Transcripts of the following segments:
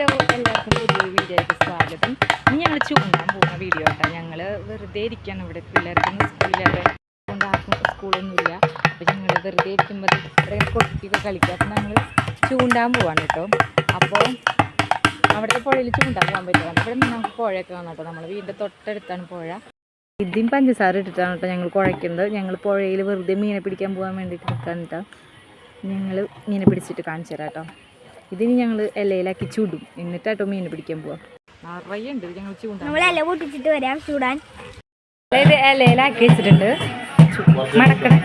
Hello എല്ലാവർക്കും പുതിയ വീഡിയോയ്ക്ക് സ്വാഗതം. ഇനി ഞങ്ങൾ ചൂണ്ടാൻ പോകുന്ന വീഡിയോ കേട്ടോ ഞങ്ങൾ വെറുതെ ഇരിക്കുകയാണ് ഇവിടെ. പിള്ളേർക്കൊന്നും സ്കൂളിലൊക്കെ കൊണ്ടാക്കും സ്കൂളൊന്നുമില്ല. അപ്പോൾ ഞങ്ങൾ വെറുതെ ഇരിക്കുമ്പോൾ ഇത്രയും കൊട്ടിയൊക്കെ കളിക്കുക അപ്പോൾ ഞങ്ങൾ ചൂണ്ടാൻ പോവാണ് കേട്ടോ. അപ്പോൾ അവിടുത്തെ പുഴയിൽ ചൂണ്ടാൻ പോകാൻ പറ്റുമോ? ഇവിടെ നിന്ന് നമുക്ക് പുഴയൊക്കെ കാണാം കേട്ടോ. നമ്മൾ വീടിന്റെ തൊട്ടടുത്താണ് പുഴ. ഇതും പഞ്ചസാര ഇട്ടിട്ടാണ് കേട്ടോ ഞങ്ങൾ കുഴയ്ക്കുന്നത് ഞങ്ങൾ പുഴയിൽ വെറുതെ മീനെ പിടിക്കാൻ പോകാൻ വേണ്ടിയിട്ട് നിൽക്കാൻ കേട്ടോ. ഞങ്ങൾ മീനെ പിടിച്ചിട്ട് കാണിച്ചു തരാം കേട്ടോ. ഇതിന് ഞങ്ങൾ ഇലയിലാക്കി ചൂടും. എന്നിട്ടാട്ടോ മീൻ പിടിക്കാൻ പോവാം. നിറയെ ഉണ്ട് ഞങ്ങൾ നമ്മൾ ഇല പൊട്ടിച്ചിട്ട് വരാം ചൂടാൻ. ഇത് ഇലയിലാക്കി വെച്ചിട്ടുണ്ട്. മടക്കണം.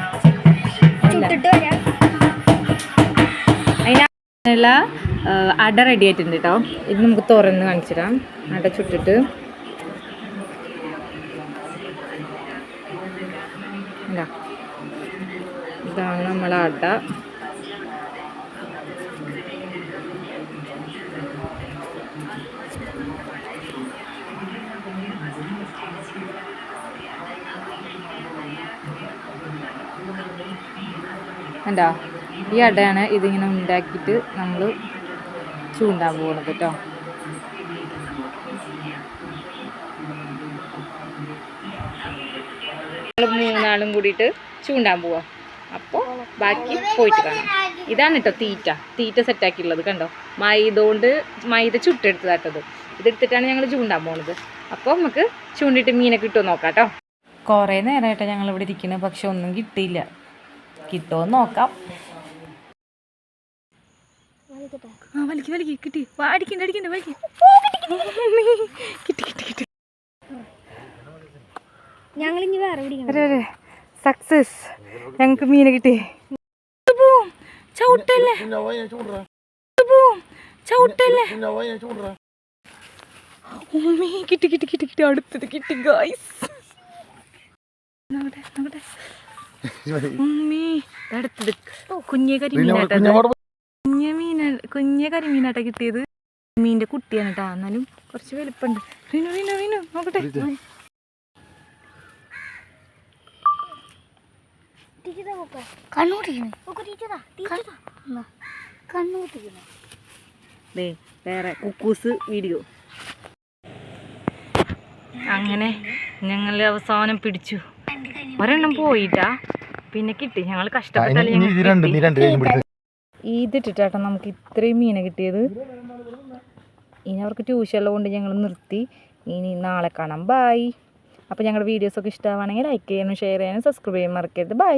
അതിനുള്ള അട റെഡി ആയിട്ടുണ്ട് കേട്ടോ ഇത് നമുക്ക് തുറന്ന് കാണിച്ചിടാം. അട ചുട്ടിട്ട്. ഇതാ. ഇതാണ് നമ്മളെ അട. കണ്ടോ ഈ അടയാണ് ഇതിങ്ങനെ ഉണ്ടാക്കിയിട്ട് നമ്മൾ ചൂണ്ടാൻ പോകുന്നത് കേട്ടോ മൂന്നാളും കൂടിയിട്ട് ചൂണ്ടാൻ പോവാ. അപ്പോൾ ബാക്കി പോയിട്ട് കാണാം. ഇതാണ് കേട്ടോ തീറ്റ. തീറ്റ സെറ്റാക്കിയുള്ളത് കണ്ടോ? മൈദ കൊണ്ട് മൈദ ചുട്ടെടുത്തതാട്ടത് ഇതെടുത്തിട്ടാണ് ഞങ്ങൾ ചൂണ്ടാൻ പോണത്. അപ്പോൾ നമുക്ക് ചൂണ്ടിട്ട് മീനെ കിട്ടുമോ നോക്കാം കേട്ടോ കുറേ നേരമായിട്ടാണ് ഞങ്ങളിവിടെ ഇരിക്കുന്നത് പക്ഷെ ഒന്നും കിട്ടിയില്ല. കിട്ടുമോ നോക്കാം. ആ വലിക്ക് വലിക്ക് കിട്ടി. വാ അടിക്കണ്ട അടിക്കണ്ട വലിക്ക്. കിട്ടി കിട്ടി കിട്ടി. വേറെ സക്സസ് ഞങ്ങൾക്ക് മീനെ കിട്ടി. പോവും ചവിട്ടല്ലേ? പോവും ചവിട്ടല്ലേ? ഉമ്മേ കിട്ടി കിട്ടി കിട്ടി കിട്ടി. അടുത്തത് കിട്ടി ഗായ്സ് നോക്കട്ടെ നോക്കട്ടെ കുഞ്ഞെ കരിമീനാട്ടത് കുഞ്ഞ മീന കുഞ്ഞ കരിമീനാട്ട കിട്ടിയത്. മീനിന്റെ കുട്ടിയാണ് കേട്ടോ എന്നാലും കുറച്ച് വലുപ്പുണ്ട് വീണു വീണു വീണു നോക്കട്ടെ. വേറെ കുക്കൂസ് വീഡിയോ. അങ്ങനെ ഞങ്ങൾ അവസാനം പിടിച്ചു. ഒരെണ്ണം പോയിട്ടാ. പിന്നെ കിട്ടി. ഞങ്ങൾ കഷ്ടപ്പെട്ടാലും. ഇതിട്ടിട്ടാട്ടോ നമുക്ക് ഇത്രയും മീനെ കിട്ടിയത്. ഇനി അവർക്ക് ട്യൂഷനുള്ള കൊണ്ട് ഞങ്ങൾ നിർത്തി. ഇനി നാളെ കാണാം. ബായ് അപ്പോൾ ഞങ്ങളുടെ വീഡിയോസൊക്കെ ഇഷ്ടമാണെങ്കിൽ ലൈക്ക് ചെയ്യാനും ഷെയർ ചെയ്യാനും സബ്സ്ക്രൈബ് ചെയ്യാൻ മറക്കരുത്. ബൈ